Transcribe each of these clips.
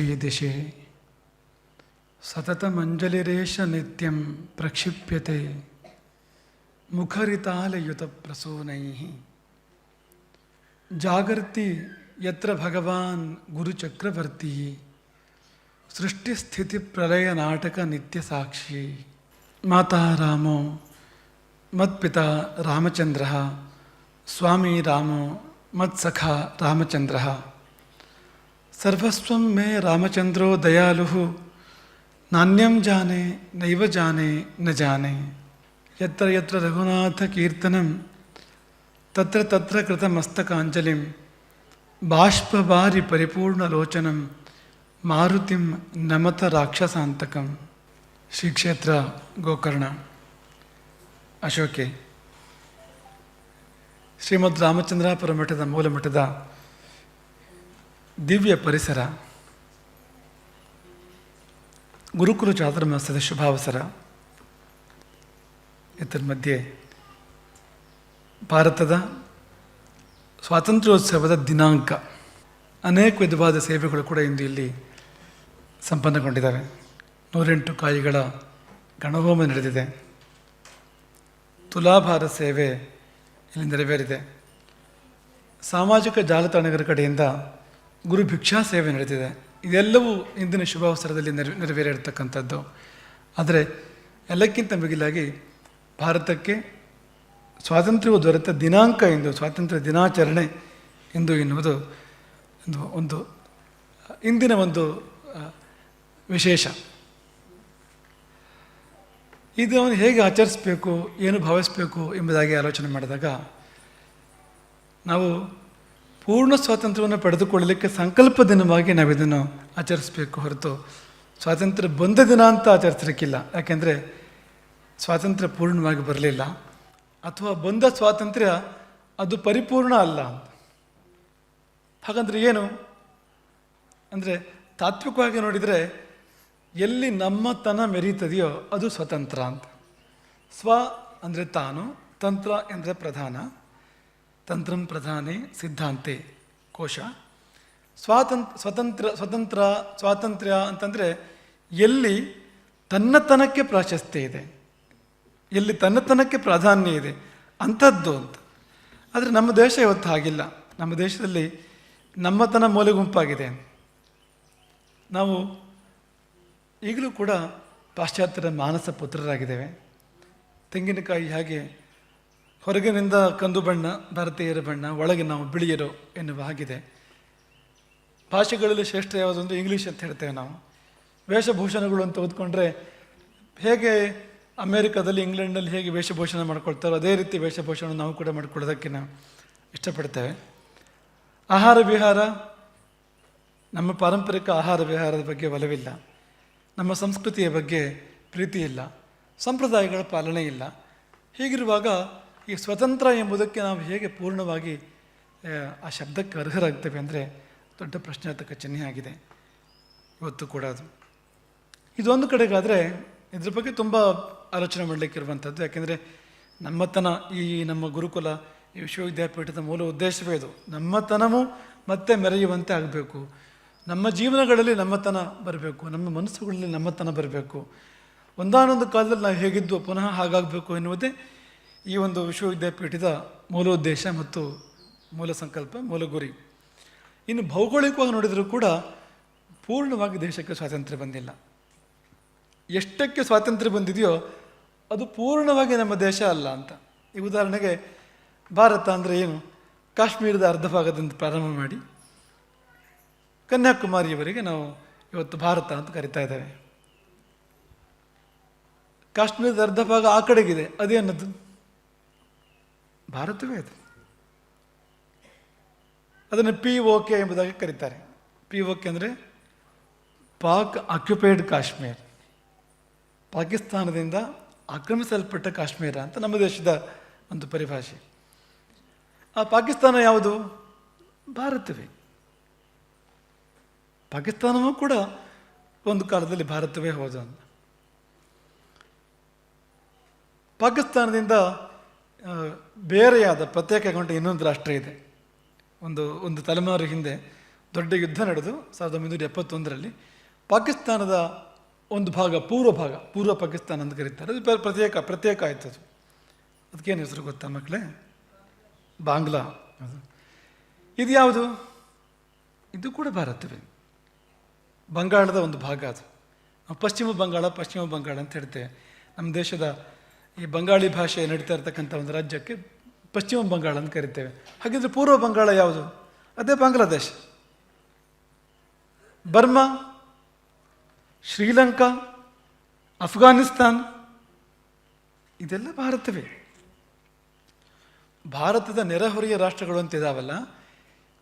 दिशे। सततमञ्जलिरेष नित्यं प्रक्षिप्यते। मुखरितालयुतप्रसूनैः। जागर्ति यत्र भगवान् गुरुचक्रवर्ती। सृष्टिस्थितिप्रलयनाटकनित्यसाक्षी। माता रामो, मत्पिता रामचंद्र स्वामी रामो, मत्सखा रामचंद्र ರಾಮಚಂದ್ರೋ ದಯಾಲು ನಾಣ್ಯಂ ಜಾನೆ ನೈವ ಜಾನೆ ನ ಜಾನೆ ಯತ್ರ ಯತ್ರ ರಘುನಾಥ ಕೀರ್ತನಂ ತತ್ರ ತತ್ರ ಕೃತಮಸ್ತಕಾಂಜಲಿಂ ಬಾಷ್ಪವಾರಿ ಪರಿಪೂರ್ಣಲೋಚನಂ ಮಾರುತಿಂ ನಮತ ರಾಕ್ಷಸಾಂತಕಂ ಶ್ರೀ ಕ್ಷೇತ್ರ ಗೋಕರ್ಣ ಅಶೋಕೆ ಶ್ರೀಮದ್ ರಾಮಚಂದ್ರಾಪುರ ಮಠದ ಮೂಲ ಮಠದ ದಿವ್ಯ ಪರಿಸರ, ಗುರುಕುಲ ಚಾತುರ್ಮಾಸದ ಶುಭಾವಸರ. ಇದರ ಮಧ್ಯೆ ಭಾರತದ ಸ್ವಾತಂತ್ರ್ಯೋತ್ಸವದ ದಿನಾಂಕ. ಅನೇಕ ವಿಧವಾದ ಸೇವೆಗಳು ಕೂಡ ಇಂದು ಇಲ್ಲಿ ಸಂಪನ್ನಗೊಂಡಿದ್ದಾವೆ. ನೂರೆಂಟು ಕಾಯಿಗಳ ಗಣಹೋಮ ನಡೆದಿದೆ. ತುಲಾಭಾರ ಸೇವೆ ಇಲ್ಲಿ ನೆರವೇರಿದೆ. ಸಾಮಾಜಿಕ ಜಾಲತಾಣಗಳ ಕಡೆಯಿಂದ ಗುರು ಭಿಕ್ಷಾ ಸೇವೆ ನಡೀತಿದೆ. ಇದೆಲ್ಲವೂ ಇಂದಿನ ಶುಭಾವಸರದಲ್ಲಿ ನೆರವೇ ನೆರವೇರಿರ್ತಕ್ಕಂಥದ್ದು. ಆದರೆ ಎಲ್ಲಕ್ಕಿಂತ ಮಿಗಿಲಾಗಿ ಭಾರತಕ್ಕೆ ಸ್ವಾತಂತ್ರ್ಯವು ದೊರೆತ ದಿನಾಂಕ ಎಂದು, ಸ್ವಾತಂತ್ರ್ಯ ದಿನಾಚರಣೆ ಎಂದು ಎನ್ನುವುದು ಒಂದು ಒಂದು, ಇಂದಿನ ಒಂದು ವಿಶೇಷ. ಇದನ್ನು ಹೇಗೆ ಆಚರಿಸಬೇಕು, ಏನು ಭಾವಿಸಬೇಕು ಎಂಬುದಾಗಿ ಆಲೋಚನೆ ಮಾಡಿದಾಗ ನಾವು ಪೂರ್ಣ ಸ್ವಾತಂತ್ರ್ಯವನ್ನು ಪಡೆದುಕೊಳ್ಳಲಿಕ್ಕೆ ಸಂಕಲ್ಪ ದಿನವಾಗಿ ನಾವು ಇದನ್ನು ಆಚರಿಸಬೇಕು ಹೊರತು ಸ್ವಾತಂತ್ರ್ಯ ಬಂದ ದಿನ ಅಂತ ಆಚರಿಸಲಿಕ್ಕಿಲ್ಲ. ಯಾಕೆಂದರೆ ಸ್ವಾತಂತ್ರ್ಯ ಪೂರ್ಣವಾಗಿ ಬರಲಿಲ್ಲ. ಅಥವಾ ಬಂದ ಸ್ವಾತಂತ್ರ್ಯ ಅದು ಪರಿಪೂರ್ಣ ಅಲ್ಲ. ಹಾಗಂದ್ರೆ ಏನು? ಅಂದರೆ ತಾತ್ವಿಕವಾಗಿ ನೋಡಿದರೆ ಎಲ್ಲಿ ನಮ್ಮತನ ಮೆರೀತದೆಯೋ ಅದು ಸ್ವತಂತ್ರ ಅಂತ. ಸ್ವ ಅಂದರೆ ತಾನು, ತಂತ್ರ ಎಂದರೆ ಪ್ರಧಾನ. ತಂತ್ರಂ ಪ್ರಧಾನೆ ಸಿದ್ಧಾಂತೆ ಕೋಶ. ಸ್ವಾತಂತ್ರ ಸ್ವತಂತ್ರ ಸ್ವತಂತ್ರ, ಸ್ವಾತಂತ್ರ್ಯ ಅಂತಂದರೆ ಎಲ್ಲಿ ತನ್ನತನಕ್ಕೆ ಪ್ರಾಶಸ್ತ್ಯ ಇದೆ, ಎಲ್ಲಿ ತನ್ನತನಕ್ಕೆ ಪ್ರಾಧಾನ್ಯ ಇದೆ ಅಂಥದ್ದು ಅಂತ. ಆದರೆ ನಮ್ಮ ದೇಶ ಇವತ್ತು ಹಾಗಿಲ್ಲ. ನಮ್ಮ ದೇಶದಲ್ಲಿ ನಮ್ಮತನ ಮೂಲೆ ಗುಂಪಾಗಿದೆ. ನಾವು ಈಗಲೂ ಕೂಡ ಪಾಶ್ಚಾತ್ಯರ ಮಾನಸ ಪುತ್ರರಾಗಿದ್ದೇವೆ. ತೆಂಗಿನಕಾಯಿ ಹಾಗೆ ಹೊರಗಿನಿಂದ ಕಂದು ಬಣ್ಣ, ಭಾರತೀಯರ ಬಣ್ಣ, ಒಳಗೆ ನಾವು ಬಿಳಿಯರು ಎನ್ನುವ ಹಾಗಿದೆ. ಭಾಷೆಗಳಲ್ಲಿ ಶ್ರೇಷ್ಠ ಯಾವುದಂದ್ರೆ ಇಂಗ್ಲೀಷ್ ಅಂತ ಹೇಳ್ತೇವೆ ನಾವು. ವೇಷಭೂಷಣಗಳು ಅಂತ ಓದ್ಕೊಂಡ್ರೆ ಹೇಗೆ ಅಮೇರಿಕಾದಲ್ಲಿ ಇಂಗ್ಲೆಂಡಲ್ಲಿ ಹೇಗೆ ವೇಷಭೂಷಣ ಮಾಡ್ಕೊಳ್ತಾರೋ ಅದೇ ರೀತಿ ವೇಷಭೂಷಣ ನಾವು ಕೂಡ ಮಾಡ್ಕೊಳ್ಳೋದಕ್ಕೆ ನಾವು ಇಷ್ಟಪಡ್ತೇವೆ. ಆಹಾರ ವಿಹಾರ, ನಮ್ಮ ಪಾರಂಪರಿಕ ಆಹಾರ ವಿಹಾರದ ಬಗ್ಗೆ ಒಲವಿಲ್ಲ. ನಮ್ಮ ಸಂಸ್ಕೃತಿಯ ಬಗ್ಗೆ ಪ್ರೀತಿ ಇಲ್ಲ ಸಂಪ್ರದಾಯಗಳ ಪಾಲನೆ ಇಲ್ಲ. ಹೀಗಿರುವಾಗ ಈ ಸ್ವತಂತ್ರ ಎಂಬುದಕ್ಕೆ ನಾವು ಹೇಗೆ ಪೂರ್ಣವಾಗಿ ಆ, ಶಬ್ದಕ್ಕೆ ಅರ್ಹರಾಗ್ತೇವೆ ಅಂದರೆ ದೊಡ್ಡ ಪ್ರಶ್ನಾರ್ಥಕ ಚಿಹ್ನೆ ಆಗಿದೆ. ಇವತ್ತು ಕೂಡ ಅದು. ಇದೊಂದು ಕಡೆಗಾದರೆ ಇದ್ರ ಬಗ್ಗೆ ತುಂಬ ಆಲೋಚನೆ ಮಾಡಲಿಕ್ಕಿರುವಂಥದ್ದು. ಯಾಕೆಂದರೆ ನಮ್ಮತನ ಈ ನಮ್ಮ ಗುರುಕುಲ ಈ ವಿಶ್ವವಿದ್ಯಾಪೀಠದ ಮೂಲ ಉದ್ದೇಶವೇ ಇದು ನಮ್ಮತನವೂ ಮತ್ತೆ ಮೆರೆಯುವಂತೆ ಆಗಬೇಕು. ನಮ್ಮ ಜೀವನಗಳಲ್ಲಿ ನಮ್ಮತನ ಬರಬೇಕು. ನಮ್ಮ ಮನಸ್ಸುಗಳಲ್ಲಿ ನಮ್ಮತನ ಬರಬೇಕು. ಒಂದಾನೊಂದು ಕಾಲದಲ್ಲಿ ನಾವು ಹೇಗಿದ್ದು ಪುನಃ ಹಾಗಾಗಬೇಕು ಎನ್ನುವುದೇ ಈ ಒಂದು ವಿಶ್ವವಿದ್ಯಾಪೀಠದ ಮೂಲ ಉದ್ದೇಶ ಮತ್ತು ಮೂಲ ಸಂಕಲ್ಪ, ಮೂಲ ಗುರಿ. ಇನ್ನು ಭೌಗೋಳಿಕವಾಗಿ ನೋಡಿದರೂ ಕೂಡ ಪೂರ್ಣವಾಗಿ ದೇಶಕ್ಕೆ ಸ್ವಾತಂತ್ರ್ಯ ಬಂದಿಲ್ಲ. ಎಷ್ಟಕ್ಕೆ ಸ್ವಾತಂತ್ರ್ಯ ಬಂದಿದೆಯೋ ಅದು ಪೂರ್ಣವಾಗಿ ನಮ್ಮ ದೇಶ ಅಲ್ಲ ಅಂತ. ಈ ಉದಾಹರಣೆಗೆ ಭಾರತ ಅಂದರೆ ಏನು? ಕಾಶ್ಮೀರದ ಅರ್ಧ ಭಾಗದಿಂದ ಪ್ರಾರಂಭ ಮಾಡಿ ಕನ್ಯಾಕುಮಾರಿಯವರೆಗೆ ನಾವು ಇವತ್ತು ಭಾರತ ಅಂತ ಕರಿತಾ ಇದ್ದೇವೆ. ಕಾಶ್ಮೀರದ ಅರ್ಧ ಭಾಗ ಆ ಕಡೆಗಿದೆ ಅದೇನದು ಭಾರತವೇ ಅದು. ಅದನ್ನು ಪಿ ಓ ಕೆ ಎಂಬುದಾಗಿ ಕರೀತಾರೆ. ಪಿ ಓ ಕೆ ಅಂದರೆ ಪಾಕ್ ಆಕ್ಯುಪೈಡ್ ಕಾಶ್ಮೀರ್. ಪಾಕಿಸ್ತಾನದಿಂದ ಆಕ್ರಮಿಸಲ್ಪಟ್ಟ ಕಾಶ್ಮೀರ ಅಂತ ನಮ್ಮ ದೇಶದ ಒಂದು ಪರಿಭಾಷೆ. ಆ ಪಾಕಿಸ್ತಾನ ಯಾವುದು? ಭಾರತವೇ. ಪಾಕಿಸ್ತಾನವೂ ಕೂಡ ಒಂದು ಕಾಲದಲ್ಲಿ ಭಾರತವೇ ಹೌದು ಪಾಕಿಸ್ತಾನದಿಂದ ಬೇರೆಯಾದ ಪ್ರತ್ಯೇಕಗೊಂಡ ಇನ್ನೊಂದು ರಾಷ್ಟ್ರ ಇದೆ. ಒಂದು ಒಂದು ತಲೆಮಾರು ಹಿಂದೆ ದೊಡ್ಡ ಯುದ್ಧ ನಡೆದು ಸಾವಿರದ ಒಂಬೈನೂರ ಎಪ್ಪತ್ತೊಂದರಲ್ಲಿ ಪಾಕಿಸ್ತಾನದ ಒಂದು ಭಾಗ ಪೂರ್ವ ಭಾಗ, ಪೂರ್ವ ಪಾಕಿಸ್ತಾನ ಅಂತ ಕರೀತಾರೆ. ಅದು ಪ್ರ- ಪ್ರತ್ಯೇಕ ಪ್ರತ್ಯೇಕ ಆಯಿತು ಅದು. ಅದಕ್ಕೇನು ಹೆಸರು ಗೊತ್ತಾ ಮಕ್ಕಳೇ? ಬಾಂಗ್ಲಾ. ಅದು. ಇದು ಯಾವುದು? ಇದು ಕೂಡ ಭಾರತವೇ. ಬಂಗಾಳದ ಒಂದು ಭಾಗ ಅದು. ಪಶ್ಚಿಮ ಬಂಗಾಳ ಪಶ್ಚಿಮ ಬಂಗಾಳ ಅಂತ ಹೇಳ್ತೇವೆ. ನಮ್ಮ ದೇಶದ ಈ ಬಂಗಾಳಿ ಭಾಷೆ ನಡೀತಾ ಇರ್ತಕ್ಕಂಥ ಒಂದು ರಾಜ್ಯಕ್ಕೆ ಪಶ್ಚಿಮ ಬಂಗಾಳ ಅಂತ ಕರಿತೇವೆ. ಹಾಗಿದ್ರೆ ಪೂರ್ವ ಬಂಗಾಳ ಯಾವುದು? ಅದೇ ಬಾಂಗ್ಲಾದೇಶ್. ಬರ್ಮಾ, ಶ್ರೀಲಂಕಾ, ಅಫ್ಘಾನಿಸ್ತಾನ್, ಇದೆಲ್ಲ ಭಾರತವೇ. ಭಾರತದ ನೆರೆಹೊರೆಯ ರಾಷ್ಟ್ರಗಳು ಅಂತ ಇದಾವಲ್ಲ,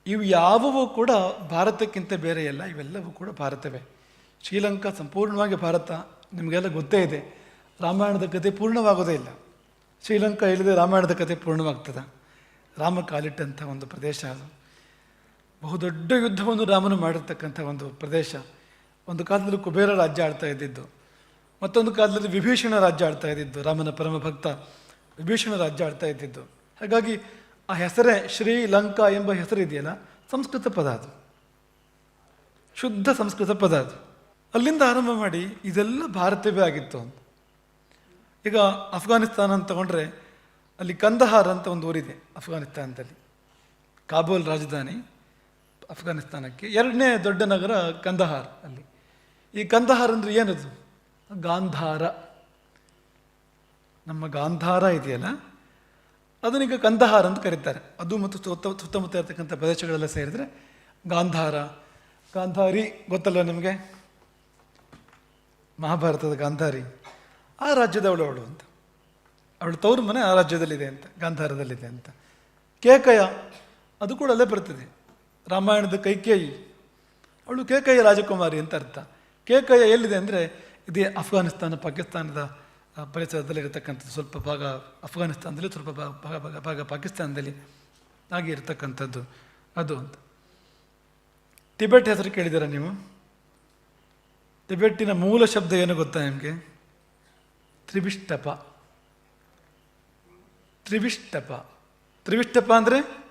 ಇವು ಯಾವುವು ಕೂಡ ಭಾರತಕ್ಕಿಂತ ಬೇರೆಯಲ್ಲ, ಇವೆಲ್ಲವೂ ಕೂಡ ಭಾರತವೇ. ಶ್ರೀಲಂಕಾ ಸಂಪೂರ್ಣವಾಗಿ ಭಾರತ, ನಿಮಗೆಲ್ಲ ಗೊತ್ತೇ ಇದೆ. ರಾಮಾಯಣದ ಕಥೆ ಪೂರ್ಣವಾಗೋದೇ ಇಲ್ಲ. ಶ್ರೀಲಂಕಾ ಇಲ್ಲದೆ ರಾಮಾಯಣದ ಕಥೆ ಪೂರ್ಣವಾಗ್ತದೆ? ರಾಮ ಕಾಲಿಟ್ಟಂಥ ಒಂದು ಪ್ರದೇಶ ಅದು. ಬಹುದೊಡ್ಡ ಯುದ್ಧವನ್ನು ರಾಮನು ಮಾಡಿರ್ತಕ್ಕಂಥ ಒಂದು ಪ್ರದೇಶ. ಒಂದು ಕಾಲದಲ್ಲಿ ಕುಬೇರ ರಾಜ್ಯ ಆಳ್ತಾ ಇದ್ದಿದ್ದು. ಮತ್ತೊಂದು ಕಾಲದಲ್ಲಿ ವಿಭೀಷಣ ರಾಜ್ಯ ಆಳ್ತಾ ಇದ್ದಿದ್ದು. ರಾಮನ ಪರಮ ಭಕ್ತ ವಿಭೀಷಣ ರಾಜ್ಯ ಆಳ್ತಾ ಇದ್ದಿದ್ದು. ಹಾಗಾಗಿ ಆ ಹೆಸರೇ ಶ್ರೀಲಂಕಾ ಎಂಬ ಹೆಸರಿದೆಯಲ್ಲ ಸಂಸ್ಕೃತ ಪದ ಅದು. ಶುದ್ಧ ಸಂಸ್ಕೃತ ಪದ ಅದು. ಅಲ್ಲಿಂದ ಆರಂಭ ಮಾಡಿ ಇದೆಲ್ಲ ಭಾರತವೇ ಆಗಿತ್ತು ಅಂತ. ಈಗ ಅಫ್ಘಾನಿಸ್ತಾನ ಅಂತ ತಗೊಂಡ್ರೆ ಅಲ್ಲಿ ಕಂದಹಾರ್ ಅಂತ ಒಂದು ಊರಿದೆ ಅಫ್ಘಾನಿಸ್ತಾನದಲ್ಲಿ. ಕಾಬೂಲ್ ರಾಜಧಾನಿ ಅಫ್ಘಾನಿಸ್ತಾನಕ್ಕೆ. ಎರಡನೇ ದೊಡ್ಡ ನಗರ ಕಂದಹಾರ್ ಅಲ್ಲಿ. ಈ ಕಂದಹಾರ್ ಅಂದರೆ ಏನದು? ಗಾಂಧಾರ. ನಮ್ಮ ಗಾಂಧಾರ ಇದೆಯಲ್ಲ? ಅದನ್ನೀಗ ಕಂದಹಾರ್ ಅಂತ ಕರೀತಾರೆ. ಅದು ಮತ್ತು ಸುತ್ತ ಸುತ್ತಮುತ್ತ ಇರತಕ್ಕಂಥ ಪ್ರದೇಶಗಳೆಲ್ಲ ಸೇರಿದರೆ ಗಾಂಧಾರ. ಗಾಂಧಾರಿ ಗೊತ್ತಲ್ಲ ನಿಮಗೆ? ಮಹಾಭಾರತದ ಗಾಂಧಾರಿ. ಆ ರಾಜ್ಯದವಳು ಅವಳು ಅಂತ. ಅವಳು ತವರು ಮನೆ ಆ ರಾಜ್ಯದಲ್ಲಿದೆ ಅಂತ, ಗಾಂಧಾರದಲ್ಲಿದೆ ಅಂತ. ಕೇಕಯ, ಅದು ಕೂಡ ಅಲ್ಲೇ ಬರ್ತದೆ. ರಾಮಾಯಣದ ಕೈಕೇಯಿ. ಅವಳು ಕೇಕಯ್ಯ ರಾಜಕುಮಾರಿ ಅಂತ ಅರ್ಥ. ಕೇಕಯ್ಯ ಎಲ್ಲಿದೆ ಅಂದರೆ ಇದೇ ಅಫ್ಘಾನಿಸ್ತಾನ ಪಾಕಿಸ್ತಾನದ ಪರಿಸರದಲ್ಲಿರತಕ್ಕಂಥದ್ದು. ಸ್ವಲ್ಪ ಭಾಗ ಅಫ್ಘಾನಿಸ್ತಾನದಲ್ಲಿ ಸ್ವಲ್ಪ ಭಾಗ ಭಾಗ ಭಾಗ ಭಾಗ ಪಾಕಿಸ್ತಾನದಲ್ಲಿ ಹಾಗೆ ಇರತಕ್ಕಂಥದ್ದು. ಅದು ಅಂತ. ಟಿಬೆಟ್ ಹೆಸರು ಕೇಳಿದ್ದೀರಾ ನೀವು? ಟಿಬೆಟ್ಟಿನ ಮೂಲ ಶಬ್ದ ಏನು ಗೊತ್ತಾ ನಿಮಗೆ? ತ್ರಿವಿಷ್ಟಪ. ತ್ರಿವಿಷ್ಟಪ. ತ್ರಿವಿಷ್ಟಪ ಅಂದರೆ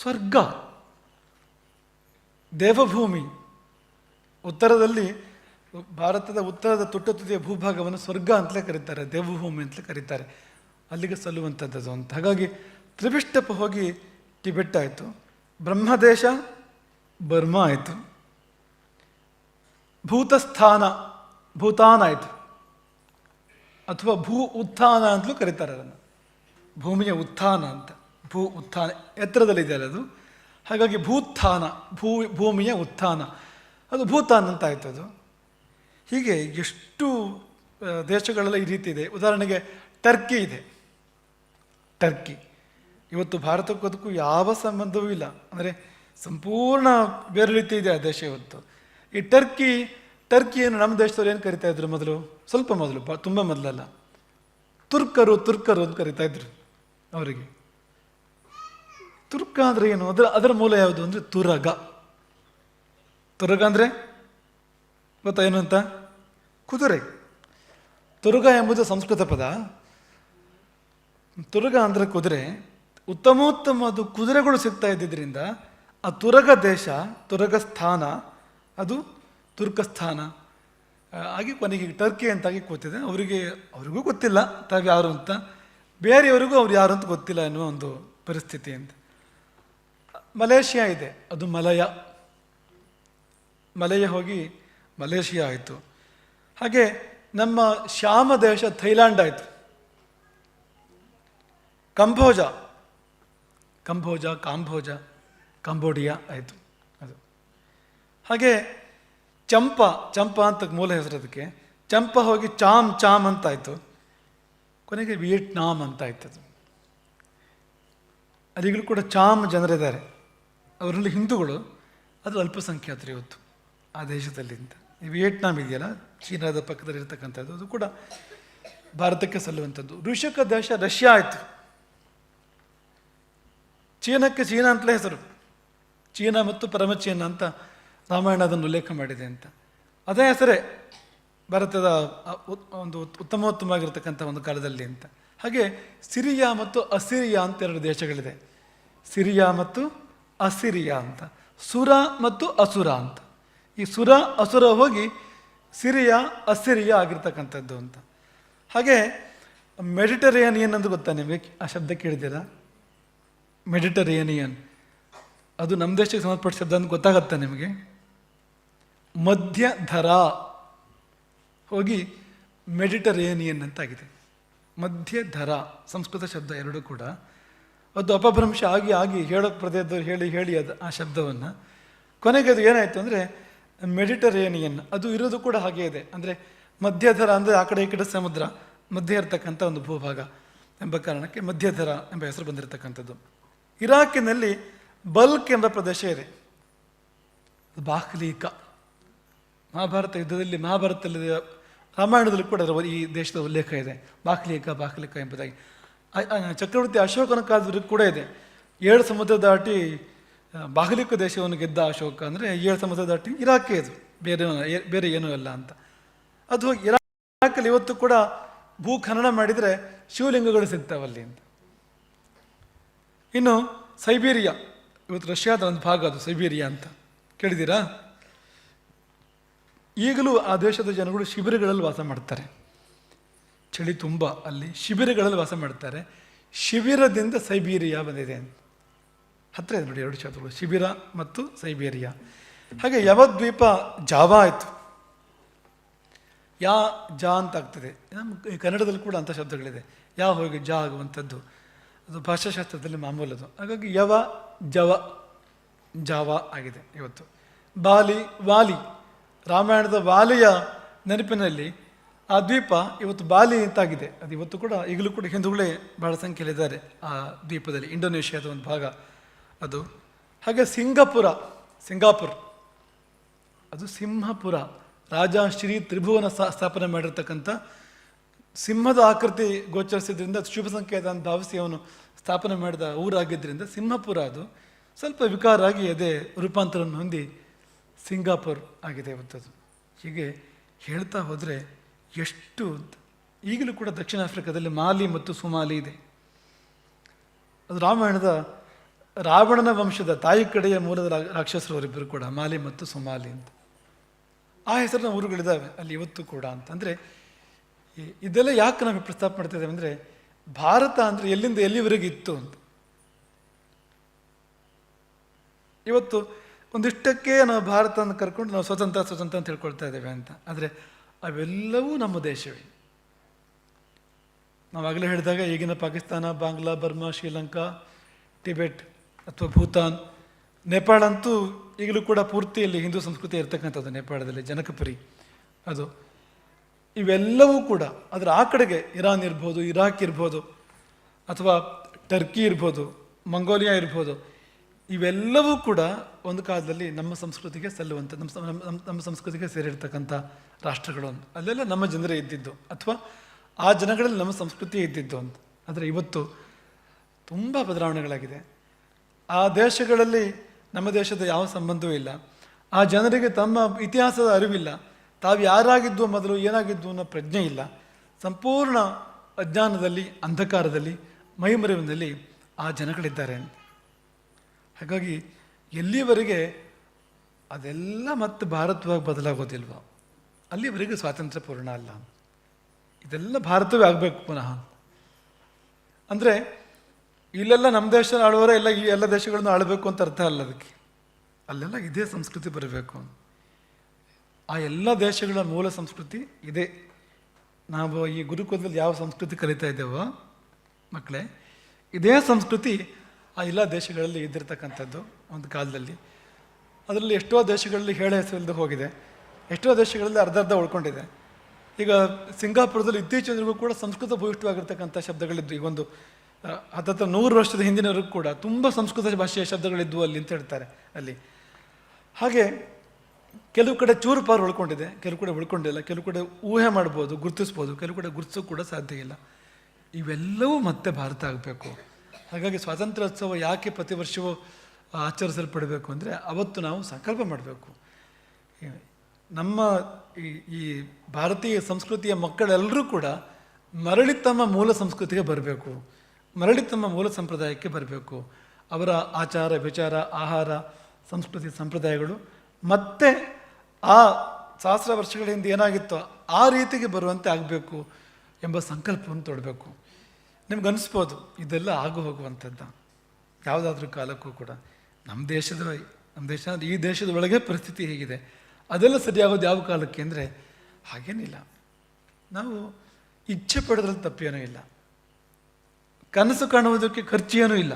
ಸ್ವರ್ಗ. ದೇವಭೂಮಿ. ಉತ್ತರದಲ್ಲಿ ಭಾರತದ ಉತ್ತರದ ತುಟ್ಟ ತುದಿಯ ಭೂಭಾಗವನ್ನು ಸ್ವರ್ಗ ಅಂತಲೇ ಕರೀತಾರೆ, ದೇವಭೂಮಿ ಅಂತಲೇ ಕರೀತಾರೆ. ಅಲ್ಲಿಗೆ ಸಲ್ಲುವಂಥದ್ದು ಅಂತ. ಹಾಗಾಗಿ ತ್ರಿವಿಷ್ಟಪ ಹೋಗಿ ಟಿಬೆಟ್ ಆಯಿತು. ಬ್ರಹ್ಮದೇಶ, ಬರ್ಮಾ ಆಯಿತು. ಭೂತಸ್ಥಾನ, ಭೂತಾನ್ ಆಯಿತು. ಅಥವಾ ಭೂ ಉತ್ಥಾನ ಅಂತಲೂ ಕರೀತಾರೆ ಅದನ್ನು. ಭೂಮಿಯ ಉತ್ಥಾನ ಅಂತ. ಭೂ ಉತ್ಥಾನ. ಎತ್ತರದಲ್ಲಿದೆ ಅದು. ಹಾಗಾಗಿ ಭೂತ್ಥಾನ, ಭೂ, ಭೂಮಿಯ ಉತ್ಥಾನ. ಅದು ಭೂತಾನ್ ಅಂತ ಆಯಿತು ಅದು. ಹೀಗೆ ಎಷ್ಟು ದೇಶಗಳೆಲ್ಲ ಈ ರೀತಿ ಇದೆ. ಉದಾಹರಣೆಗೆ ಟರ್ಕಿ ಇದೆ. ಟರ್ಕಿ. ಇವತ್ತು ಭಾರತಕ್ಕೂ ಅದಕ್ಕೂ ಯಾವ ಸಂಬಂಧವೂ ಇಲ್ಲ. ಅಂದರೆ ಸಂಪೂರ್ಣ ಬೇರೆ ರೀತಿ ಇದೆ ಆ ದೇಶ ಇವತ್ತು. ಈ ಟರ್ಕಿ ಟರ್ಕಿಯನ್ನು ನಮ್ಮ ದೇಶದವ್ರು ಏನು ಕರಿತಾ ಇದ್ರು ಮೊದಲು? ಸ್ವಲ್ಪ ಮೊದಲು, ಬ ತುಂಬ ಮೊದಲಲ್ಲ. ತುರ್ಕರು ತುರ್ಕರು ಅಂತ ಕರಿತಾ ಇದ್ರು ಅವರಿಗೆ. ತುರ್ಕ ಅಂದರೆ ಏನು? ಅದರ ಅದರ ಮೂಲ ಯಾವುದು ಅಂದರೆ ತುರಗ. ತುರಗ ಅಂದರೆ ಗೊತ್ತಾ ಏನು ಅಂತ? ಕುದುರೆ. ತುರುಗ ಎಂಬುದು ಸಂಸ್ಕೃತ ಪದ. ತುರಗ ಅಂದರೆ ಕುದುರೆ. ಉತ್ತಮೋತ್ತಮದು ಕುದುರೆಗಳು ಸಿಗ್ತಾ ಇದ್ದಿದ್ದರಿಂದ ಆ ತುರಗ ದೇಶ, ತುರಗ ಸ್ಥಾನ, ಅದು ತುರ್ಕಸ್ಥಾನ ಹಾಗೆ ಕೊನೆಗೆ ಟರ್ಕಿ ಅಂತಾಗಿ ಕೂತಿದೆ. ಅವರಿಗೆ, ಅವರಿಗೂ ಗೊತ್ತಿಲ್ಲ ತಾವು ಯಾರು ಅಂತ. ಬೇರೆಯವರಿಗೂ ಅವ್ರು ಯಾರು ಅಂತ ಗೊತ್ತಿಲ್ಲ ಎನ್ನುವ ಒಂದು ಪರಿಸ್ಥಿತಿ ಅಂತ. ಮಲೇಷಿಯಾ ಇದೆ. ಅದು ಮಲಯ. ಮಲಯ ಹೋಗಿ ಮಲೇಷಿಯಾ ಆಯಿತು. ಹಾಗೆ ನಮ್ಮ ಶ್ಯಾಮ ದೇಶ ಥೈಲ್ಯಾಂಡ್ ಆಯಿತು. ಕಂಬೋಜ. ಕಂಬೋಜ, ಕಾಂಬೋಜ, ಕಂಬೋಡಿಯಾ ಆಯಿತು. ಅದು. ಹಾಗೆ ಚಂಪ ಚಂಪ ಅಂತ ಮೂಲ ಹೆಸರು ಅದಕ್ಕೆ. ಚಂಪ ಹೋಗಿ ಚಾಮ್ ಚಾಮ್ ಅಂತ ಆಯಿತು ಕೊನೆಗೆ ವಿಯೆಟ್ನಾಮ್ ಅಂತ ಆಯ್ತು ಅದು ಅಲ್ಲಿಗಳು ಕೂಡ ಚಾಮ್ ಜನರಿದ್ದಾರೆ. ಅವರಲ್ಲಿ ಹಿಂದೂಗಳು, ಅದು ಅಲ್ಪಸಂಖ್ಯಾತರು ಇವತ್ತು ಆ ದೇಶದಲ್ಲಿಂದ. ವಿಯೆಟ್ನಾಮ್ ಇದೆಯಲ್ಲ, ಚೀನಾದ ಪಕ್ಕದಲ್ಲಿ ಇರತಕ್ಕಂಥದ್ದು, ಅದು ಕೂಡ ಭಾರತಕ್ಕೆ ಸಲ್ಲುವಂಥದ್ದು. ಋಷಕ ದೇಶ ರಷ್ಯಾ ಆಯಿತು. ಚೀನಕ್ಕೆ ಚೀನಾ ಅಂತಲೇ ಹೆಸರು. ಚೀನಾ ಮತ್ತು ಪರಮಚೀನಾ ಅಂತ ರಾಮಾಯಣ ಅದನ್ನು ಉಲ್ಲೇಖ ಮಾಡಿದೆ ಅಂತ. ಅದೇ ಹೆಸರೇ ಭಾರತದ ಒಂದು ಉತ್- ಉತ್ತಮೋತ್ತಮವಾಗಿರ್ತಕ್ಕಂಥ ಒಂದು ಕಾಲದಲ್ಲಿ ಅಂತ. ಹಾಗೆ ಸಿರಿಯಾ ಮತ್ತು ಅಸಿರಿಯಾ ಅಂತ ಎರಡು ದೇಶಗಳಿದೆ. ಸಿರಿಯಾ ಮತ್ತು ಅಸಿರಿಯಾ ಅಂತ. ಸುರ ಮತ್ತು ಅಸುರ ಅಂತ. ಈ ಸುರ, ಅಸುರ ಹೋಗಿ ಸಿರಿಯಾ, ಅಸಿರಿಯಾ ಆಗಿರ್ತಕ್ಕಂಥದ್ದು ಅಂತ. ಹಾಗೆ ಮೆಡಿಟರೇನಿಯನ್ ಅಂತ ಗೊತ್ತಾ ನಿಮಗೆ? ಆ ಶಬ್ದ ಕೇಳಿದ್ದೀರಾ? ಮೆಡಿಟರೇನಿಯನ್. ಅದು ನಮ್ಮ ದೇಶಕ್ಕೆ ಸಂಬಂಧಪಟ್ಟ ಶಬ್ದ ಅಂತ ಗೊತ್ತಾಗತ್ತಾ ನಿಮಗೆ? ಮಧ್ಯಧರ. ಹೋಗಿ ಮೆಡಿಟರೇನಿಯನ್ ಅಂತಾಗಿದೆ. ಮಧ್ಯಧರ, ಸಂಸ್ಕೃತ ಶಬ್ದ ಎರಡೂ ಕೂಡ. ಅದು ಅಪಭ್ರಂಶ ಆಗಿ ಆಗಿ ಹೇಳೋ ಪ್ರದೇಶದವ್ರು ಹೇಳಿ ಹೇಳಿ ಅದು ಆ ಶಬ್ದವನ್ನು. ಕೊನೆಗೆ ಅದು ಏನಾಯಿತು ಅಂದರೆ ಮೆಡಿಟರೇನಿಯನ್, ಅದು ಇರೋದು ಕೂಡ ಹಾಗೆ ಇದೆ. ಅಂದರೆ ಮಧ್ಯಧರ ಅಂದರೆ ಆ ಕಡೆ ಈ ಕಡೆ ಸಮುದ್ರ, ಮಧ್ಯ ಇರತಕ್ಕಂಥ ಒಂದು ಭೂಭಾಗ ಎಂಬ ಕಾರಣಕ್ಕೆ ಮಧ್ಯಧರ ಎಂಬ ಹೆಸರು ಬಂದಿರತಕ್ಕಂಥದ್ದು. ಇರಾಕಿನಲ್ಲಿ ಬಲ್ಕ್ ಎಂಬ ಪ್ರದೇಶ ಇದೆ. ಬಾಹ್ಲೀಕ ಮಹಾಭಾರತ ಯುದ್ಧದಲ್ಲಿ ಮಹಾಭಾರತದಲ್ಲಿ ರಾಮಾಯಣದಲ್ಲಿ ಕೂಡ ಈ ದೇಶದ ಉಲ್ಲೇಖ ಇದೆ. ಬಾಕ್ಲಿಕ ಬಾಕ್ಲಿಕ ಎಂಬುದಾಗಿ. ಚಕ್ರವರ್ತಿ ಅಶೋಕನ ಕಾಲದಲ್ಲಿ ಕೂಡ ಇದೆ. ಏಳು ಸಮುದ್ರ ದಾಟಿ ಆ, ಬಾಹ್ಲಿಕ ದೇಶವನ್ನು ಗೆದ್ದ ಅಶೋಕ ಅಂದರೆ ಏಳು ಸಮುದ್ರ ದಾಟಿ ಇರಾಕೆ ಇದು. ಬೇರೆ ಬೇರೆ ಏನೂ ಅಲ್ಲ ಅಂತ. ಅದು ಇರಾಕಲ್ಲಿ ಇವತ್ತು ಕೂಡ ಭೂ ಖನನ ಮಾಡಿದರೆ ಶಿವಲಿಂಗಗಳು ಸಿಗ್ತಾವಲ್ಲಿ ಅಂತ. ಇನ್ನು ಸೈಬೀರಿಯಾ ಇವತ್ತು ರಷ್ಯಾದ ಒಂದು ಭಾಗ ಅದು ಸೈಬೀರಿಯಾ ಅಂತ. ಕೇಳಿದ್ದೀರಾ? ಈಗಲೂ ಆ ದೇಶದ ಜನಗಳು ಶಿಬಿರಗಳಲ್ಲಿ ವಾಸ ಮಾಡ್ತಾರೆ. ಚಳಿ ತುಂಬ ಅಲ್ಲಿ ಶಿಬಿರಗಳಲ್ಲಿ ವಾಸ ಮಾಡ್ತಾರೆ. ಶಿಬಿರದಿಂದ ಸೈಬೀರಿಯಾ ಬಂದಿದೆ ಹತ್ತಿರ ಇದೆ ನೋಡಿ ಎರಡು ಶಬ್ದಗಳು ಶಿಬಿರ ಮತ್ತು ಸೈಬೀರಿಯಾ. ಹಾಗೆ ದ್ವೀಪ ಜಾವಾ ಆಯಿತು. ಯಾ ಜಾ ಅಂತ ಆಗ್ತದೆ. ನಮ್ಮ ಕನ್ನಡದಲ್ಲಿ ಕೂಡ ಅಂಥ ಶಬ್ದಗಳಿದೆ. ಯಾ ಹೋಗಿ ಜಾ ಆಗುವಂಥದ್ದು. ಅದು ಭಾಷಾಶಾಸ್ತ್ರದಲ್ಲಿ ಮಾಮೂಲದು ಹಾಗಾಗಿ ಯವ, ಜವ, ಜಾವ ಆಗಿದೆ ಇವತ್ತು. ಬಾಲಿ, ವಾಲಿ. ರಾಮಾಯಣದ ಬಾಲಿಯ ನೆನಪಿನಲ್ಲಿ ಆ ದ್ವೀಪ ಇವತ್ತು ಬಾಲಿ ಅಂತಾಗಿದೆ. ಅದು ಇವತ್ತು ಕೂಡ ಈಗಲೂ ಕೂಡ ಹಿಂದೂಗಳೇ ಬಹಳ ಸಂಖ್ಯೆಯಲ್ಲಿದ್ದಾರೆ ಆ ದ್ವೀಪದಲ್ಲಿ, ಇಂಡೋನೇಷ್ಯಾದ ಒಂದು ಭಾಗ ಅದು. ಹಾಗೆ ಸಿಂಗಾಪುರ, ಸಿಂಗಾಪುರ್. ಅದು ಸಿಂಹಪುರ, ರಾಜ ಶ್ರೀ ತ್ರಿಭುವನ ಸ್ಥಾ- ಸ್ಥಾಪನೆ ಮಾಡಿರ್ತಕ್ಕಂಥ ಸಿಂಹದ ಆಕೃತಿ ಗೋಚರಿಸಿದ್ರಿಂದ ಶುಭ ಸಂಕೇತ ಅಂತ ಭಾವಿಸಿ ಅವನು ಸ್ಥಾಪನೆ ಮಾಡಿದ ಊರಾಗಿದ್ದರಿಂದ ಸಿಂಹಪುರ ಅದು. ಸ್ವಲ್ಪ ವಿಕಾರ ಆಗಿ ಅದೇ ರೂಪಾಂತರವನ್ನು ಹೊಂದಿ ಸಿಂಗಾಪುರ್ ಆಗಿದೆ ಇವತ್ತದು ಹೀಗೆ ಹೇಳ್ತಾ ಹೋದರೆ ಎಷ್ಟು ಈಗಲೂ ಕೂಡ ದಕ್ಷಿಣ ಆಫ್ರಿಕಾದಲ್ಲಿ ಮಾಲಿ ಮತ್ತು ಸುಮಾಲಿ ಇದೆ. ಅದು ರಾಮಾಯಣದ ರಾವಣನ ವಂಶದ ತಾಯಿ ಕಡೆಯ ಮೂಲದ ರಾಕ್ಷಸರು ಅವರಿಬ್ಬರು ಕೂಡ ಮಾಲಿ ಮತ್ತು ಸುಮಾಲಿ ಅಂತ. ಆ ಹೆಸರಿನ ಊರುಗಳಿದ್ದಾವೆ ಅಲ್ಲಿ ಇವತ್ತು ಕೂಡ ಅಂತಂದರೆ ಇದೆಲ್ಲ ಯಾಕೆ ನಾವು ಪ್ರಸ್ತಾಪ ಮಾಡ್ತಿದ್ದೇವೆ ಅಂದರೆ ಭಾರತ ಅಂದರೆ ಎಲ್ಲಿಂದ ಎಲ್ಲಿವರೆಗೆ ಇತ್ತು ಅಂತ. ಇವತ್ತು ಒಂದಿಷ್ಟಕ್ಕೆ ನಾವು ಭಾರತನ ಕರ್ಕೊಂಡು ನಾವು ಸ್ವತಂತ್ರ ಸ್ವತಂತ್ರ ಅಂತ ಹೇಳ್ಕೊಳ್ತಾ ಇದ್ದೇವೆ ಅಂತ. ಆದರೆ ಅವೆಲ್ಲವೂ ನಮ್ಮ ದೇಶವೇ. ನಾವಾಗಲೇ ಹೇಳಿದಾಗ ಈಗಿನ ಪಾಕಿಸ್ತಾನ, ಬಾಂಗ್ಲಾ, ಬರ್ಮಾ, ಶ್ರೀಲಂಕಾ, ಟಿಬೆಟ್ ಅಥವಾ ಭೂತಾನ್, ನೇಪಾಳ ಅಂತೂ ಈಗಲೂ ಕೂಡ ಪೂರ್ತಿಯಲ್ಲಿ ಹಿಂದೂ ಸಂಸ್ಕೃತಿ ಇರ್ತಕ್ಕಂಥದ್ದು ನೇಪಾಳದಲ್ಲಿ, ಜನಕಪುರಿ. ಅದು ಇವೆಲ್ಲವೂ ಕೂಡ ಅದರ ಆ ಕಡೆಗೆ ಇರಾನ್ ಇರ್ಬೋದು, ಇರಾಕ್ ಇರ್ಬೋದು, ಅಥವಾ ಟರ್ಕಿ ಇರ್ಬೋದು, ಮಂಗೋಲಿಯಾ ಇರ್ಬೋದು ಇವೆಲ್ಲವೂ ಕೂಡ ಒಂದು ಕಾಲದಲ್ಲಿ ನಮ್ಮ ಸಂಸ್ಕೃತಿಗೆ ಸಲ್ಲುವಂಥ ನಮ್ಮ ನಮ್ಮ, ನಮ್ಮ- ಸಂಸ್ಕೃತಿಗೆ ಸೇರಿರ್ತಕ್ಕಂಥ ರಾಷ್ಟ್ರಗಳು ಅಂತ. ಅಲ್ಲೆಲ್ಲ ನಮ್ಮ ಜನರೇ ಇದ್ದಿದ್ದು. ಅಥವಾ ಆ ಜನಗಳಲ್ಲಿ ನಮ್ಮ ಸಂಸ್ಕೃತಿ ಇದ್ದಿದ್ದು ಅಂತ. ಆದರೆ ಇವತ್ತು ತುಂಬ ಬದಲಾವಣೆಗಳಾಗಿದೆ. ಆ ದೇಶಗಳಲ್ಲಿ ನಮ್ಮ ದೇಶದ ಯಾವ ಸಂಬಂಧವೂ ಇಲ್ಲ. ಆ ಜನರಿಗೆ ತಮ್ಮ ಇತಿಹಾಸದ ಅರಿವಿಲ್ಲ. ತಾವು ಯಾರಾಗಿದ್ದು ಮೊದಲು ಏನಾಗಿದ್ದು ಅನ್ನೋ ಪ್ರಜ್ಞೆ ಇಲ್ಲ. ಸಂಪೂರ್ಣ ಅಜ್ಞಾನದಲ್ಲಿ, ಅಂಧಕಾರದಲ್ಲಿ, ಮೈಮರೆವಿನಲ್ಲಿ ಆ ಜನಗಳಿದ್ದಾರೆ ಹಾಗಾಗಿ ಎಲ್ಲಿವರೆಗೆ ಅದೆಲ್ಲ ಮತ್ತೆ ಭಾರತವಾಗಿ ಬದಲಾಗೋದಿಲ್ವ? ಅಲ್ಲಿವರೆಗೆ ಸ್ವಾತಂತ್ರ್ಯ ಪೂರ್ಣ ಅಲ್ಲ. ಇದೆಲ್ಲ ಭಾರತವೇ ಆಗಬೇಕು ಪುನಃ. ಅಂದರೆ ಇಲ್ಲೆಲ್ಲ ನಮ್ಮ ದೇಶ ಆಳುವರೆ ಎಲ್ಲ ಈ ಎಲ್ಲ ದೇಶಗಳನ್ನು ಆಳಬೇಕು ಅಂತ ಅರ್ಥ ಅಲ್ಲ ಅದಕ್ಕೆ. ಅಲ್ಲೆಲ್ಲ ಇದೇ ಸಂಸ್ಕೃತಿ ಬರಬೇಕು. ಆ ಎಲ್ಲ ದೇಶಗಳ ಮೂಲ ಸಂಸ್ಕೃತಿ ಇದೆ. ನಾವು ಈ ಗುರುಕುಲದಲ್ಲಿ ಯಾವ ಸಂಸ್ಕೃತಿ ಕಲಿತಾ ಇದ್ದೇವೋ ಮಕ್ಕಳೇ, ಇದೇ ಸಂಸ್ಕೃತಿ ಆ ಎಲ್ಲ ದೇಶಗಳಲ್ಲಿ ಇದ್ದಿರ್ತಕ್ಕಂಥದ್ದು ಒಂದು ಕಾಲದಲ್ಲಿ. ಅದರಲ್ಲಿ ಎಷ್ಟೋ ದೇಶಗಳಲ್ಲಿ ಹೇಳ ಹೆಸರಿಲ್ಲದೆ ಹೋಗಿದೆ. ಎಷ್ಟೋ ದೇಶಗಳಲ್ಲಿ ಅರ್ಧ ಅರ್ಧ ಉಳ್ಕೊಂಡಿದೆ. ಈಗ ಸಿಂಗಾಪುರದಲ್ಲಿ ಇತ್ತೀಚಿನವರೆಗೂ ಕೂಡ ಸಂಸ್ಕೃತ ಭೂಯಿಷ್ಠವಾಗಿರ್ತಕ್ಕಂಥ ಶಬ್ದಗಳಿದ್ದು ಈಗ ಒಂದು ಆ, ಹತ್ತತ್ರ ನೂರು ವರ್ಷದ ಹಿಂದಿನವರೆಗೂ ಕೂಡ ತುಂಬ ಸಂಸ್ಕೃತ ಭಾಷೆಯ ಶಬ್ದಗಳಿದ್ವು ಅಲ್ಲಿ ಅಂತ ಹೇಳ್ತಾರೆ ಅಲ್ಲಿ. ಹಾಗೆ ಕೆಲವು ಕಡೆ ಚೂರು ಪಾರು ಉಳ್ಕೊಂಡಿದೆ ಕೆಲವು ಕಡೆ ಉಳ್ಕೊಂಡಿಲ್ಲ ಕೆಲವು ಕಡೆ ಊಹೆ ಮಾಡ್ಬೋದು ಗುರುತಿಸ್ಬೋದು ಕೆಲವು ಕಡೆ ಗುರುತಿಸೋಕೆ ಕೂಡ ಸಾಧ್ಯ ಇಲ್ಲ. ಇವೆಲ್ಲವೂ ಮತ್ತೆ ಭಾರತ ಆಗಬೇಕು. ಹಾಗಾಗಿ ಸ್ವಾತಂತ್ರ್ಯೋತ್ಸವ ಯಾಕೆ ಪ್ರತಿ ವರ್ಷವೂ ಆಚರಿಸಲ್ಪಡಬೇಕು ಅಂದರೆ ಅವತ್ತು ನಾವು ಸಂಕಲ್ಪ ಮಾಡಬೇಕು. ನಮ್ಮ ಈ ಈ ಭಾರತೀಯ ಸಂಸ್ಕೃತಿಯ ಮಕ್ಕಳೆಲ್ಲರೂ ಕೂಡ ಮರಳಿ ತಮ್ಮ ಮೂಲ ಸಂಸ್ಕೃತಿಗೆ ಬರಬೇಕು. ಮರಳಿ ತಮ್ಮ ಮೂಲ ಸಂಪ್ರದಾಯಕ್ಕೆ ಬರಬೇಕು. ಅವರ ಆಚಾರ, ವಿಚಾರ, ಆಹಾರ, ಸಂಸ್ಕೃತಿ, ಸಂಪ್ರದಾಯಗಳು ಮತ್ತೆ ಆ ಸಹಸ್ರ ವರ್ಷಗಳ ಹಿಂದೆ ಏನಾಗಿತ್ತೋ ಆ ರೀತಿಗೆ ಬರುವಂತೆ ಆಗಬೇಕು ಎಂಬ ಸಂಕಲ್ಪವನ್ನು ತೊಡಬೇಕು. ನಿಮ್ಗೆ ಅನಿಸ್ಬೋದು, ಇದೆಲ್ಲ ಆಗು ಹೋಗುವಂಥದ್ದು. ಯಾವುದಾದ್ರೂ ಕಾಲಕ್ಕೂ ಕೂಡ. ನಮ್ಮ ದೇಶದ ನಮ್ಮ ದೇಶ, ಈ ದೇಶದ ಒಳಗೆ ಪರಿಸ್ಥಿತಿ ಹೇಗಿದೆ. ಅದೆಲ್ಲ ಸರಿಯಾಗೋದು ಯಾವ ಕಾಲಕ್ಕೆ ಅಂದರೆ, ಹಾಗೇನಿಲ್ಲ. ನಾವು ಇಚ್ಛೆ ಪಡೋದ್ರಲ್ಲಿ ತಪ್ಪೇನೂ ಇಲ್ಲ. ಕನಸು ಕಾಣುವುದಕ್ಕೆ ಖರ್ಚೇನೂ ಇಲ್ಲ.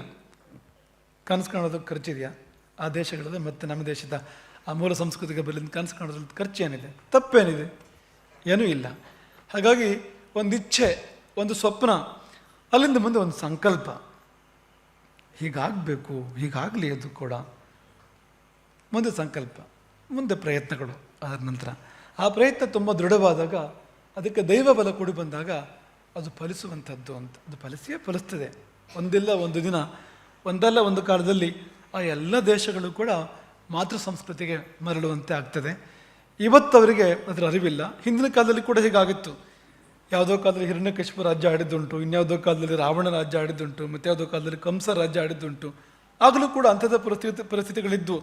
ಕನಸು ಕಾಣೋದಕ್ಕೆ ಖರ್ಚಿದೆಯಾ? ಆ ದೇಶಗಳಲ್ಲಿ ಮತ್ತು ನಮ್ಮ ದೇಶದ ಆ ಮೂಲ ಸಂಸ್ಕೃತಿಗೆ ಬರಲಿ ಕನಸು ಕಾಣೋದ್ರಲ್ಲಿ ಖರ್ಚೇನಿದೆ. ತಪ್ಪೇನಿದೆ? ಏನೂ ಇಲ್ಲ. ಹಾಗಾಗಿ ಒಂದು ಇಚ್ಛೆ ಒಂದು ಸ್ವಪ್ನ ಅಲ್ಲಿಂದ ಮುಂದೆ ಒಂದು ಸಂಕಲ್ಪ. ಹೀಗಾಗಬೇಕು, ಹೀಗಾಗಲಿ ಅದು ಕೂಡ. ಮುಂದೆ ಸಂಕಲ್ಪ, ಮುಂದೆ ಪ್ರಯತ್ನಗಳು ಅದರ ನಂತರ. ಆ ಪ್ರಯತ್ನ ತುಂಬ ದೃಢವಾದಾಗ, ಅದಕ್ಕೆ ದೈವ ಬಲ ಕೂಡಿ ಬಂದಾಗ ಅದು ಫಲಿಸುವಂಥದ್ದು ಅಂತ, ಅದು ಫಲಿಸಿಯೇ ಫಲಿಸ್ತದೆ. ಒಂದಿಲ್ಲ, ಒಂದು ದಿನ, ಒಂದಲ್ಲ, ಒಂದು ಕಾಲದಲ್ಲಿ ಆ ಎಲ್ಲ ದೇಶಗಳು ಕೂಡ ಮಾತೃ ಸಂಸ್ಕೃತಿಗೆ ಮರಳುವಂತೆ ಆಗ್ತದೆ. ಇವತ್ತು ಅವರಿಗೆ ಅದರ ಅರಿವಿಲ್ಲ. ಹಿಂದಿನ ಕಾಲದಲ್ಲಿ ಕೂಡ ಹೀಗಾಗಿತ್ತು. ಯಾವುದೋ ಕಾಲದಲ್ಲಿ ಹಿರಣ್ಯಕಶಿಪು ರಾಜ್ಯ ಆಡಿದ್ದುಂಟು, ಇನ್ಯಾವುದೋ ಕಾಲದಲ್ಲಿ ರಾವಣ ರಾಜ್ಯ ಆಡಿದ್ದುಂಟು, ಮತ್ತು ಯಾವುದೋ ಕಾಲದಲ್ಲಿ ಕಂಸ ರಾಜ್ಯ ಆಡಿದ್ದುಂಟು. ಆಗಲೂ ಕೂಡ ಅಂಥದ ಪರಿಸ್ಥಿತಿ ಪರಿಸ್ಥಿತಿಗಳಿದ್ದು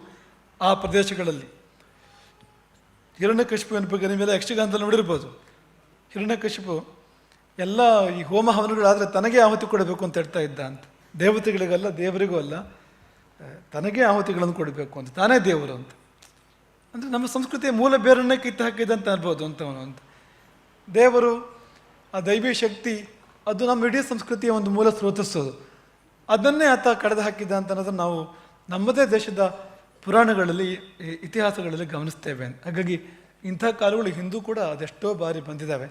ಆ ಪ್ರದೇಶಗಳಲ್ಲಿ. ಹಿರಣ್ಯಕಶಿಪುವಿನ ಬಗ್ಗೆ ನೀವೆಲ್ಲ ಯಕ್ಷಗಾನದಲ್ಲಿ ನೋಡಿರ್ಬೋದು. ಹಿರಣ್ಯಕಶಿಪು ಎಲ್ಲ ಈ ಹೋಮ ಹವನಗಳಾದರೆ ತನಗೇ ಆಹುತಿ ಕೊಡಬೇಕು ಅಂತ ಹೇಳ್ತಾ ಇದ್ದ ಅಂತ. ದೇವತೆಗಳಿಗಲ್ಲ, ದೇವರಿಗೂ ಅಲ್ಲ ತನಗೇ ಆಹುತಿಗಳನ್ನು ಕೊಡಬೇಕು ಅಂತ. ತಾನೇ ದೇವರು ಅಂತ. ಅಂದರೆ ನಮ್ಮ ಸಂಸ್ಕೃತಿಯ ಮೂಲ ಬೇರನ್ನೇ ಕಿತ್ತು ಹಾಕಿದಂತ ಅನ್ಬೋದು ಅಂತ ಅವನು ಅಂತ. ದೇವರು ಆ ದೈವಿ ಶಕ್ತಿ, ಅದು ನಮ್ಮ ಇಡೀ ಸಂಸ್ಕೃತಿಯ ಒಂದು ಮೂಲ ಸ್ರೋತಸ್ಸು ಅದು ಅದನ್ನೇ ಆತ ಕಡೆದು ಹಾಕಿದ್ದ ಅಂತ ಅನ್ನೋದನ್ನು ನಾವು ನಮ್ಮದೇ ದೇಶದ ಪುರಾಣಗಳಲ್ಲಿ ಇತಿಹಾಸಗಳಲ್ಲಿ ಗಮನಿಸ್ತೇವೆ. ಹಾಗಾಗಿ ಇಂಥ ಕಾಲಗಳು ಹಿಂದೂ ಕೂಡ ಅದೆಷ್ಟೋ ಬಾರಿ ಬಂದಿದ್ದಾವೆ.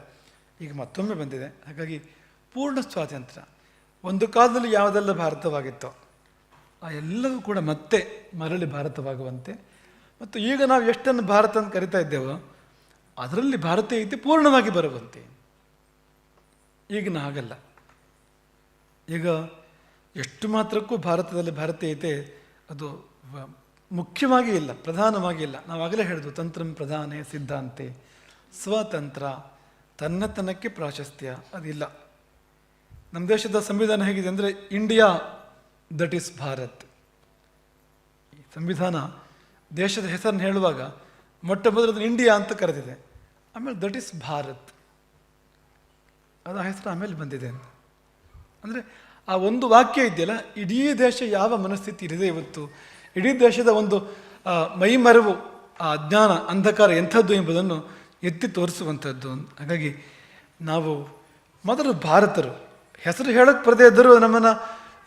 ಈಗ ಮತ್ತೊಮ್ಮೆ ಬಂದಿದೆ. ಹಾಗಾಗಿ ಪೂರ್ಣ ಸ್ವಾತಂತ್ರ್ಯ. ಒಂದು ಕಾಲದಲ್ಲಿ ಯಾವುದೆಲ್ಲ ಭಾರತವಾಗಿತ್ತೋ, ಆ ಎಲ್ಲವೂ ಕೂಡ ಮತ್ತೆ ಮರಳಿ ಭಾರತವಾಗುವಂತೆ. ಮತ್ತು ಈಗ ನಾವು ಎಷ್ಟನ್ನು ಭಾರತ ಅಂತ ಕರಿತಾ ಇದ್ದೇವೋ, ಅದರಲ್ಲಿ ಭಾರತೀಯತೆ ಪೂರ್ಣವಾಗಿ ಬರುವಂತೆ. ಈಗಿನ ಹಾಗಲ್ಲ. ಈಗ ಎಷ್ಟು ಮಾತ್ರಕ್ಕೂ ಭಾರತದಲ್ಲಿ ಭಾರತೀಯತೆ ಅದು ಮುಖ್ಯವಾಗಿ ಇಲ್ಲ, ಪ್ರಧಾನವಾಗಿ ಇಲ್ಲ. ನಾವು ಆಗಲೇ ಹೇಳಿದ್ವು, ತಂತ್ರಂ ಪ್ರಧಾನೇ ಸಿದ್ಧಾಂತೆ, ಸ್ವತಂತ್ರ, ತನ್ನತನಕ್ಕೆ ಪ್ರಾಶಸ್ತ್ಯ, ಅದಿಲ್ಲ. ನಮ್ಮ ದೇಶದ ಸಂವಿಧಾನ ಹೇಗಿದೆ ಅಂದರೆ, ಇಂಡಿಯಾ, ದಟ್ ಈಸ್ ಭಾರತ್. ಈ ಸಂವಿಧಾನ ದೇಶದ ಹೆಸರನ್ನು ಹೇಳುವಾಗ, ಮೊಟ್ಟ ಮೊದಲು ಇಂಡಿಯಾ ಅಂತ ಕರೆದಿದೆ. ಆಮೇಲೆ ದಟ್ ಈಸ್ ಭಾರತ್. ಅದು ಆ ಹೆಸರು ಆಮೇಲೆ ಬಂದಿದೆ ಅಂತ. ಅಂದರೆ ಆ ಒಂದು ವಾಕ್ಯ ಇದೆಯಲ್ಲ, ಇಡೀ ದೇಶ ಯಾವ ಮನಸ್ಥಿತಿ ಇದೆ ಇವತ್ತು, ಇಡೀ ದೇಶದ ಒಂದು ಮೈಮರವು, ಆ ಅಜ್ಞಾನ, ಅಂಧಕಾರ ಎಂಥದ್ದು ಎಂಬುದನ್ನು ಎತ್ತಿ ತೋರಿಸುವಂಥದ್ದು ಹಾಗಾಗಿ ನಾವು ಮೊದಲು ಭಾರತರು, ಹೆಸರು ಹೇಳಕ್ಕೆ ಬರದೇ ಇದ್ದರೂ ನಮ್ಮನ್ನು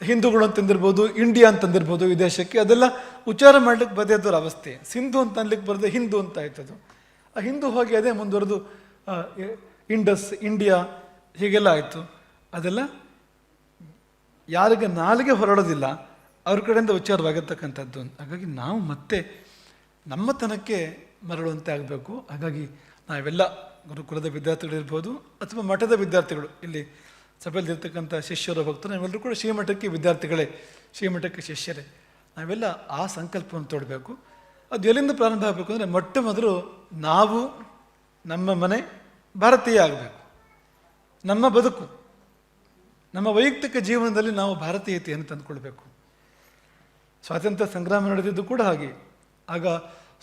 ಹಿಂದೂಗಳು ಅಂತಂದಿರ್ಬೋದು ಇಂಡಿಯಾ ಅಂತಂದಿರ್ಬೋದು ವಿದೇಶಕ್ಕೆ ದೇಶಕ್ಕೆ ಅದೆಲ್ಲ ಉಚ್ಚಾರ ಮಾಡ್ಲಿಕ್ಕೆ ಬರದೇ ಇದ್ದವ್ರ ಅವಸ್ಥೆ. ಸಿಂಧು ಅಂತ ಅನ್ಲಿಕ್ಕೆ ಬರದೆ ಹಿಂದೂ ಅಂತ ಆಯ್ತದು. ಆ ಹಿಂದೂ ಹೋಗಿ ಅದೇ ಮುಂದುವರೆದು ಇಂಡಸ್, ಇಂಡಿಯಾ ಹೀಗೆಲ್ಲ ಆಯಿತು. ಅದೆಲ್ಲ ಯಾರಿಗೆ ನಾಲಿಗೆ ಹೊರಡೋದಿಲ್ಲ, ಅವ್ರ ಕಡೆಯಿಂದ ಉಚ್ಚಾರವಾಗಿರ್ತಕ್ಕಂಥದ್ದು ಹಾಗಾಗಿ ನಾವು ಮತ್ತೆ ನಮ್ಮತನಕ್ಕೆ ಮರಳುವಂತೆ ಆಗಬೇಕು. ಹಾಗಾಗಿ ನಾವೆಲ್ಲ ಗುರುಕುಲದ ವಿದ್ಯಾರ್ಥಿಗಳಿರ್ಬೋದು ಅಥವಾ ಮಠದ ವಿದ್ಯಾರ್ಥಿಗಳು. ಇಲ್ಲಿ ಸಭೆಯಲ್ಲಿರ್ತಕ್ಕಂಥ ಶಿಷ್ಯರ, ಭಕ್ತರು, ನಾವೆಲ್ಲರೂ ಕೂಡ ಶ್ರೀಮಠಕ್ಕೆ ವಿದ್ಯಾರ್ಥಿಗಳೇ. ಶ್ರೀಮಠಕ್ಕೆ ಶಿಷ್ಯರೇ. ನಾವೆಲ್ಲ ಆ ಸಂಕಲ್ಪವನ್ನು ತೊಡಬೇಕು. ಅದು ಎಲ್ಲಿಂದ ಪ್ರಾರಂಭ ಆಗಬೇಕು ಅಂದರೆ ಮೊಟ್ಟ ಮೊದಲು ನಾವು ನಮ್ಮ ಮನೆ ಭಾರತೀಯ ಆಗಬೇಕು. ನಮ್ಮ ಬದುಕು, ನಮ್ಮ ವೈಯಕ್ತಿಕ ಜೀವನದಲ್ಲಿ ನಾವು ಭಾರತೀಯತೆಯನ್ನು ತಂದುಕೊಳ್ಬೇಕು. ಸ್ವಾತಂತ್ರ್ಯ ಸಂಗ್ರಾಮ ನಡೆದಿದ್ದು ಕೂಡ ಹಾಗೆ. ಆಗ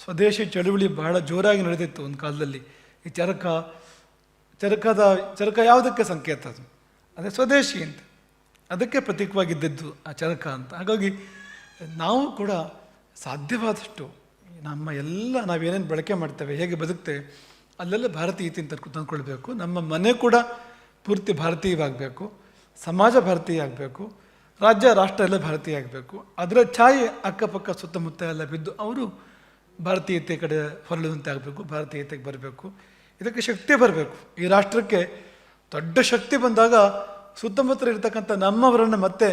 ಸ್ವದೇಶಿ ಚಳುವಳಿ ಬಹಳ ಜೋರಾಗಿ ನಡೆದಿತ್ತು ಒಂದು ಕಾಲದಲ್ಲಿ. ಈ ಚರಕ, ಚರಕದ, ಚರಕ ಯಾವುದಕ್ಕೆ ಸಂಕೇತ ಅದು? ಅದೇ ಸ್ವದೇಶಿ ಅಂತ. ಅದಕ್ಕೆ ಪ್ರತೀಕವಾಗಿದ್ದದ್ದು ಆ ಚರಕ ಅಂತ. ಹಾಗಾಗಿ ನಾವು ಕೂಡ ಸಾಧ್ಯವಾದಷ್ಟು ನಮ್ಮ ಎಲ್ಲ, ನಾವೇನೇನು ಬಳಕೆ ಮಾಡ್ತೇವೆ, ಹೇಗೆ ಬದುಕ್ತೇವೆ, ಅಲ್ಲೆಲ್ಲ ಭಾರತೀಯತೆಯನ್ನು ತಂದು ತಂದ್ಕೊಳ್ಬೇಕು. ನಮ್ಮ ಮನೆ ಕೂಡ ಪೂರ್ತಿ ಭಾರತೀಯವಾಗಬೇಕು, ಸಮಾಜ ಭಾರತೀಯ ಆಗಬೇಕು ರಾಜ್ಯ, ರಾಷ್ಟ್ರ ಎಲ್ಲ ಭಾರತೀಯ ಆಗಬೇಕು ಅದರ ಛಾಯೆ ಅಕ್ಕಪಕ್ಕ ಸುತ್ತಮುತ್ತ ಎಲ್ಲ ಬಿದ್ದು ಅವರು ಭಾರತೀಯತೆ ಕಡೆ ಹೊರಳುವಂತೆ ಆಗಬೇಕು, ಭಾರತೀಯತೆಗೆ ಬರಬೇಕು. ಇದಕ್ಕೆ ಶಕ್ತಿ ಬರಬೇಕು. ಈ ರಾಷ್ಟ್ರಕ್ಕೆ ದೊಡ್ಡ ಶಕ್ತಿ ಬಂದಾಗ ಸುತ್ತಮುತ್ತ ಇರತಕ್ಕಂಥ ನಮ್ಮವರನ್ನು ಮತ್ತೆ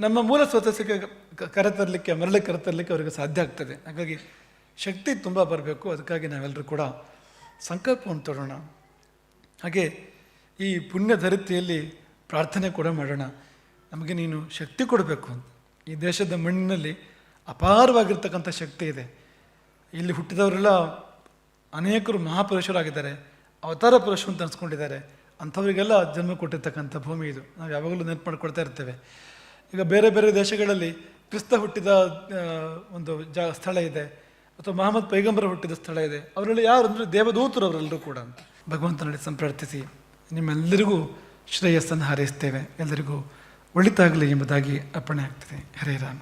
ನಮ್ಮ ಮೂಲ ಸ್ವತಸ್ಸಿಗೆ ಕರೆತರಲಿಕ್ಕೆ ಮರಳಿ ಕರೆತರಲಿಕ್ಕೆ ಅವರಿಗೆ ಸಾಧ್ಯ ಆಗ್ತದೆ. ಹಾಗಾಗಿ ಶಕ್ತಿ ತುಂಬ ಬರಬೇಕು. ಅದಕ್ಕಾಗಿ ನಾವೆಲ್ಲರೂ ಕೂಡ ಸಂಕಲ್ಪವನ್ನು ತೊಡೋಣ. ಹಾಗೆ ಈ ಪುಣ್ಯ ಧರತಿಯಲ್ಲಿ ಪ್ರಾರ್ಥನೆ ಕೂಡ ಮಾಡೋಣ. ನಮಗೆ ನೀನು ಶಕ್ತಿ ಕೊಡಬೇಕು ಅಂತ. ಈ ದೇಶದ ಮಣ್ಣಿನಲ್ಲಿ ಅಪಾರವಾಗಿರ್ತಕ್ಕಂಥ ಶಕ್ತಿ ಇದೆ. ಇಲ್ಲಿ ಹುಟ್ಟಿದವರೆಲ್ಲ ಅನೇಕರು ಮಹಾಪುರುಷರಾಗಿದ್ದಾರೆ. ಅವತಾರ ಪುರುಷರು ಅಂತ ಅನ್ಸ್ಕೊಂಡಿದ್ದಾರೆ. ಅಂಥವರಿಗೆಲ್ಲ ಜನ್ಮ ಕೊಟ್ಟಿರ್ತಕ್ಕಂಥ ಭೂಮಿ ಇದು. ನಾವು ಯಾವಾಗಲೂ ನೆನಪು ಮಾಡ್ಕೊಳ್ತಾ ಇರ್ತೇವೆ. ಈಗ ಬೇರೆ ಬೇರೆ ದೇಶಗಳಲ್ಲಿ ಕ್ರಿಸ್ತ ಹುಟ್ಟಿದ ಒಂದು ಜಾ, ಸ್ಥಳ ಇದೆ. ಅಥವಾ ಮಹಮ್ಮದ್ ಪೈಗಂಬರ ಹುಟ್ಟಿದ ಸ್ಥಳ ಇದೆ. ಅವರೆಲ್ಲ ಯಾರು ಅಂದರೆ ದೇವದೂತರು ಅವರೆಲ್ಲರೂ ಕೂಡ ಅಂತ. ಭಗವಂತನಲ್ಲಿ ಸಂಪ್ರಾರ್ಥಿಸಿ. ನಿಮ್ಮೆಲ್ಲರಿಗೂ ಶ್ರೇಯಸ್ಸನ್ನು ಹಾರೈಸ್ತೇವೆ. ಎಲ್ಲರಿಗೂ ಒಳಿತಾಗಲಿ ಎಂಬುದಾಗಿ ಅಪ್ಪಣೆ ಆಗ್ತದೆ. ಹರೇ ರಾಮ.